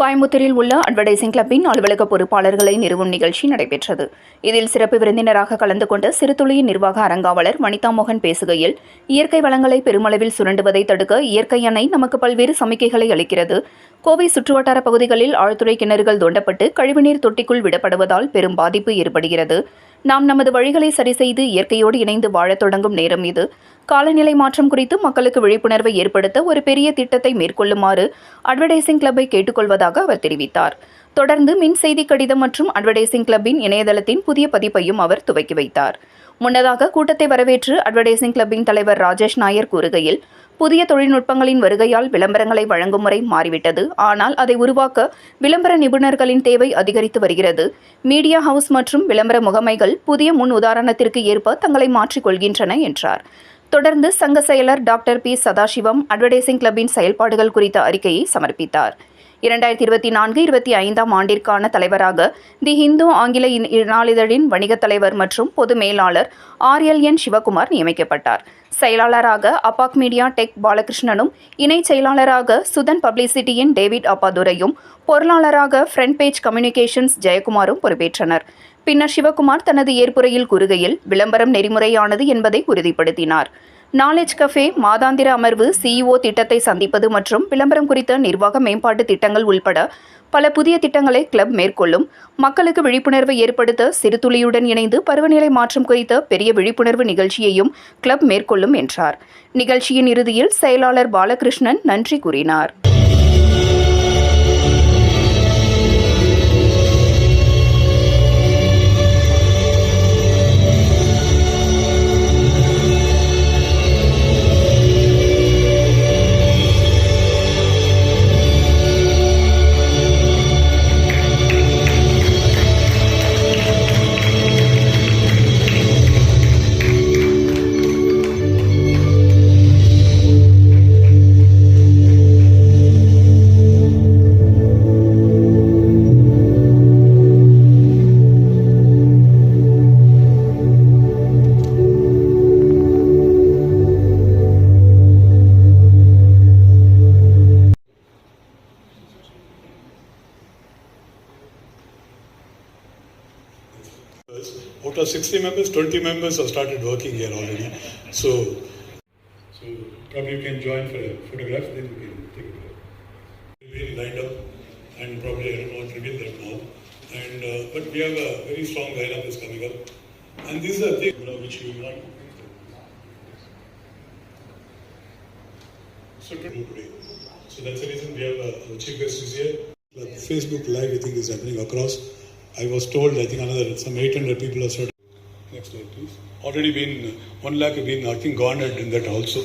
கோயம்புத்தூரில் உள்ள அட்வர்டைசிங் கிளப்பின் அலுவலக பொறுப்பாளர்களை நிறுவும் நிகழ்ச்சி நடைபெற்றது. இதில் சிறப்பு விருந்தினராக கலந்து கொண்ட சிறுதுளியின் நிர்வாக அரங்காவலர் வனிதா மோகன் பேசுகையில் இயற்கை வளங்களை பெருமளவில் சுரண்டுவதை தடுக்க இயற்கை அணை நமக்கு பல்வேறு சமிக்கைகளை அளிக்கிறது. கோவை சுற்றுவட்டார பகுதிகளில் ஆழ்துறை கிணறுகள் தோண்டப்பட்டு கழிவுநீர் தொட்டிக்குள் விடப்படுவதால் பெரும் பாதிப்பு ஏற்படுகிறது. நாம் நமது வழிகளை சரிசெய்து இயற்கையோடு இணைந்து வாழத் தொடங்கும் நேரம் இது. காலநிலை மாற்றம் குறித்து மக்களுக்கு விழிப்புணர்வை ஏற்படுத்த ஒரு பெரிய திட்டத்தை மேற்கொள்ளுமாறு அட்வர்டைசிங் கிளப்பை கேட்டுக்கொள்வதாக அவர் தெரிவித்தார். தொடர்ந்து மின் செய்தி கடிதம் மற்றும் அட்வர்டைசிங் கிளப்பின் இணையதளத்தின் புதிய பதிப்பையும் அவர் துவக்கி வைத்தார். முன்னதாக கூட்டத்தை வரவேற்று அட்வர்டைசிங் கிளப்பின் தலைவர் ராஜேஷ் நாயர் கூறுகையில் புதிய தொழில்நுட்பங்களின் வருகையால் விளம்பரங்களை வழங்கும் முறை மாறிவிட்டது. ஆனால் அதை உருவாக்க விளம்பர நிபுணர்களின் தேவை அதிகரித்து வருகிறது. மீடியா ஹவுஸ் மற்றும் விளம்பர முகமைகள் புதிய முன் உதாரணத்திற்கு ஏற்ப தங்களை மாற்றிக்கொள்கின்றன என்றார். தொடர்ந்து சங்க செயலர் டாக்டர் பி. சதாசிவம் அட்வர்டைசிங் கிளப்பின் செயல்பாடுகள் குறித்த அறிக்கையை சமர்ப்பித்தார். இரண்டாயிரத்தி இருபத்தி நான்கு இருபத்தி ஐந்தாம் ஆண்டிற்கான தலைவராக தி ஹிந்து ஆங்கில இ- நாளிதழின் வணிகத் தலைவர் மற்றும் பொது மேலாளர் ஆர்எல்என் சிவகுமார் நியமிக்கப்பட்டார். செயலாளராக அபாக் மீடியா டெக் பாலகிருஷ்ணனும் இணைச் செயலாளராக சுதன் பப்ளிசிட்டியின் டேவிட் அப்பாதுரையும் பொருளாளராக ஃப்ரண்ட் பேஜ் கம்யூனிகேஷன்ஸ் ஜெயக்குமாரும் பொறுப்பேற்றனர். பின்னர் சிவகுமார் தனது ஏற்புரையில் கூறுகையில் விளம்பரம் நெறிமுறையானது என்பதை உறுதிப்படுத்தினார். நாலேஜ் கஃபே மாதாந்திர அமர்வு சிஇஓ திட்டத்தை சந்திப்பது மற்றும் விளம்பரம் குறித்த நிர்வாக மேம்பாட்டு திட்டங்கள் உள்பட பல புதிய திட்டங்களை கிளப் மேற்கொள்ளும். மக்களுக்கு விழிப்புணர்வை ஏற்படுத்த சிறுதுளியுடன் இணைந்து பருவநிலை மாற்றம் குறித்த பெரிய விழிப்புணர்வு நிகழ்ச்சியையும் கிளப் மேற்கொள்ளும் என்றார். நிகழ்ச்சியின் இறுதியில் செயலாளர் பாலகிருஷ்ணன் நன்றி கூறினார். Out of 60 members, 20 members have started working here already. So, so probably you can join for a photograph, then we can take a photo. We've been lined up, and probably I don't want to reveal that now. And uh, but we have a very strong lineup is coming up, and these are things you know, which we want. So today. So that's the reason we have a, our chief guest is here. Facebook Live, I think, is happening across. I was told, I think, another some 800 people have started. Next slide, please. Already been one lakh have been, I think, garnered in that also.